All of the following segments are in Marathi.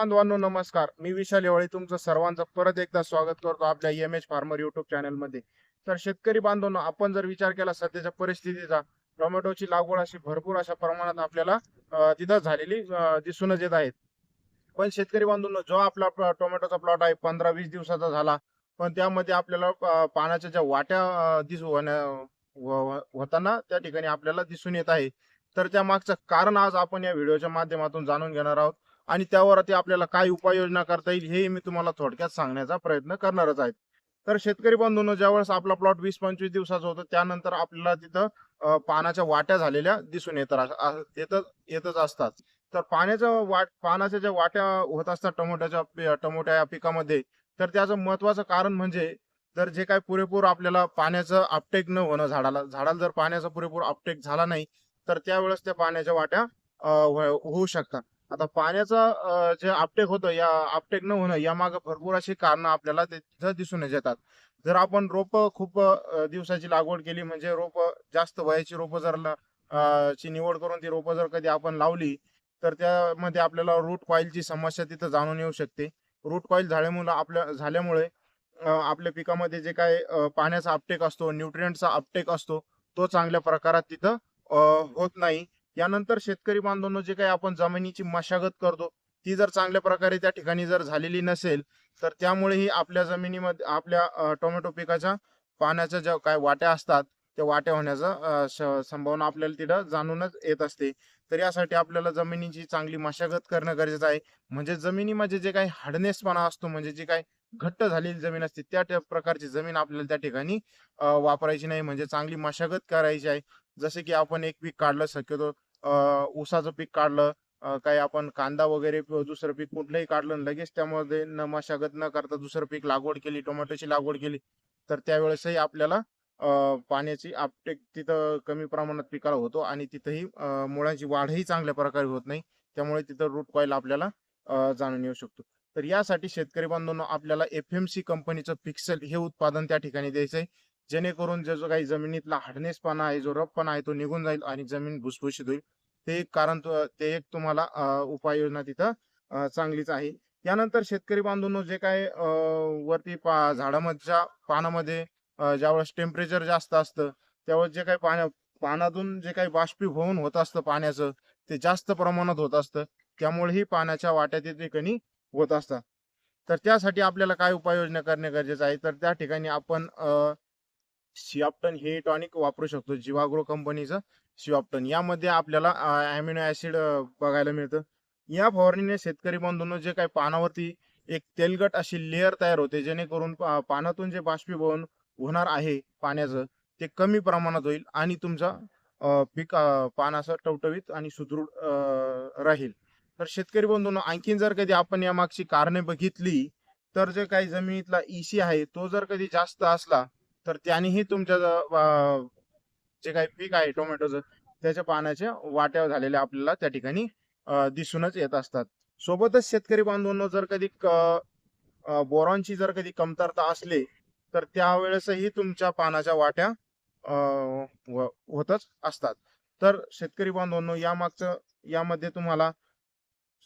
बांधवांनो नमस्कार. मी विशाल येवळे तुमचं सर्वांचं परत एकदा स्वागत करतो आपल्या एम एच फार्मर युट्यूब चॅनलमध्ये तर शेतकरी बांधवांनो आपण जर विचार केला सध्याच्या परिस्थितीचा टोमॅटोची लागवड अशी भरपूर अशा प्रमाणात आपल्याला तिथं झालेली दिसूनच येत आहेत. पण शेतकरी बांधवांनो जो आपला टोमॅटोचा प्लॉट आहे पंधरा वीस दिवसाचा झाला पण त्यामध्ये आपल्याला पाण्याच्या ज्या वाट्या दिसू होण्या होताना त्या ठिकाणी आपल्याला दिसून येत आहे. तर त्या मागचं कारण आज आपण या व्हिडिओच्या माध्यमातून जाणून घेणार आहोत. आणि त्यावरती आपल्याला काय उपाययोजना करता येईल हे मी तुम्हाला थोडक्यात सांगण्याचा प्रयत्न करणारच आहे तर शेतकरी बंधूंनो ज्यावेळेस आपला प्लॉट वीस पंचवीस दिवसाचा होता त्यानंतर आपल्याला तिथं पानाच्या वाट्या झालेल्या दिसून येतात येतच असतात. तर पाण्याच्या वाट पानाच्या ज्या वाट्या होत असतात टमोट्याच्या टमोट्या या पिकामध्ये तर त्याचं महत्वाचं कारण म्हणजे तर जे काय पुरेपूर आपल्याला पाण्याचं अपटेक न होणं झाडाला झाडाला जर पाण्याचा पुरेपूर अपटेक झाला नाही तर त्यावेळेस त्या पाण्याच्या वाट्या होऊ शकतात. आता पाण्याचा जे आपटेक होतं या आपटेक न होणं यामागे भरपूर अशी कारणं आपल्याला तिथं दिसून येतात. जर आपण रोप खूप दिवसाची लागवड केली म्हणजे रोप जास्त वयाची रोप जर ची निवड करून ती रोप जर कधी आपण लावली तर त्यामध्ये आपल्याला रूट कॉईलची समस्या तिथं जाणून येऊ शकते. रूट कॉईल झाल्यामुळे आपल्या झाल्यामुळे आपल्या पिकामध्ये जे काय पाण्याचा अपटेक असतो न्यूट्रियंटचा अपटेक असतो तो चांगल्या प्रकारात तिथं होत नाही. यानंतर शेतकरी बांधवांनो जे काही आपण जमिनीची मशागत करतो ती जर चांगल्या प्रकारे त्या ठिकाणी जर झालेली नसेल तर त्यामुळेही आपल्या जमिनीमध्ये आपल्या टोमॅटो पिकाच्या पाण्याच्या ज्या काय वाट्या असतात त्या वाट्या होण्याचा संभावना आपल्याला तिथं जाणूनच येत असते. तर यासाठी आपल्याला जमिनीची चांगली मशागत करणं गरजेचं आहे. म्हणजे जमिनीमध्ये जे काही हार्डनेसपणा असतो म्हणजे जे काही घट्ट झालेली जमीन असते त्या प्रकारची जमीन आपल्याला त्या ठिकाणी वापरायची नाही. म्हणजे चांगली मशागत करायची आहे. जसे की आपण एक पीक काढलं शक्यतो ऊसाचं पीक काढलं काही आपण कांदा वगैरे दुसरं पीक कुठलंही काढलं लगेच त्यामध्ये न मशागत न करता दुसरं पीक लागवड केली टोमॅटोची लागवड केली तर त्यावेळेसही आपल्याला पाण्याची आपटेक तिथं कमी प्रमाणात पिकाला होतो आणि तिथंही मुळांची वाढही चांगल्या प्रकारे होत नाही. त्यामुळे तिथं रूट कॉईल आपल्याला जाणून येऊ शकतो. तर यासाठी शेतकरी बांधवांनो आपल्याला एफ एम सी कंपनीचं पिक्सेल हे उत्पादन त्या ठिकाणी द्यायचं आहे. जेणेकरून जो जो काही जमिनीतला हार्डनेसपणा आहे जो रफपणा आहे तो निघून जाईल आणि जमीन भुसभुशीत होईल. ते एक कारण ते एक तुम्हाला उपाययोजना तिथं चांगलीच आहे. यानंतर शेतकरी बांधवांनो जे काय वरती पा झाडामधच्या पानामध्ये ज्यावेळेस टेम्परेचर जास्त असतं त्यावेळेस जे काही पाण्या पानातून जे काही बाष्पीभवन होत असतं पाण्याचं ते जास्त प्रमाणात होत असतं. त्यामुळेही पाण्याच्या वाट्यातील ठिकाणी होत असतात. तर त्यासाठी आपल्याला काय उपाययोजना करणे गरजेचं आहे? तर त्या ठिकाणी आपण अं, हे टॉनिक वापरू शकतो जिवाग्रो कंपनीचं शिवाप्टन यामध्ये आपल्याला अॅमिनो ऍसिड बघायला मिळतं. या फवारणीने शेतकरी बंधूंनो जे काही पानावरती एक तेलगट अशी लेअर तयार होते जेणेकरून पानातून जे बाष्पीभवन होणार आहे पाण्याचं ते कमी प्रमाणात होईल आणि तुमचा पीक पानाचं टवटवीत आणि सुदृढ राहील. तर शेतकरी बंधूंनो आणखीन जर कधी आपण या मागची कारणे बघितली तर जे काही जमिनीतला ईसी आहे तो जर कधी जास्त असला तर त्यानेही तुमच्या जे काही पीक आहे टोमॅटोचं त्याच्या पाण्याच्या वाट्या झालेल्या आपल्याला त्या ठिकाणी दिसूनच येत असतात. सोबतच शेतकरी बांधवांनो जर कधी बोरांची बोरॉनची जर कधी कमतरता असली तर त्यावेळेसही तुमच्या पानाच्या वाट्या होतच असतात. तर शेतकरी बांधवांनो यामागचं यामध्ये तुम्हाला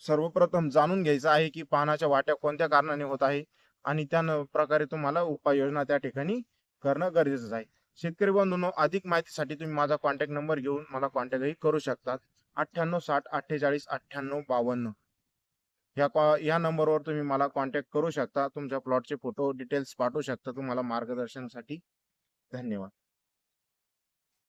सर्वप्रथम जाणून घ्यायचं आहे की पानाच्या वाट्या कोणत्या कारणाने होत आहे आणि त्या प्रकारे तुम्हाला उपाययोजना त्या ठिकाणी करणं गरजेचं आहे. शेतकरी बंधूंनो अधिक माहितीसाठी तुम्ही माझा कॉन्टॅक्ट नंबर घेऊन मला कॉन्टॅक्टही करू शकतात. अठ्ठ्याण्णव साठ अठ्ठेचाळीस अठ्ठ्याण्णव बावन्न. या या नंबरवर तुम्ही मला कॉन्टॅक्ट करू शकता. तुमच्या प्लॉटचे फोटो डिटेल्स पाठवू शकता. तुम्हाला मार्गदर्शनासाठी धन्यवाद.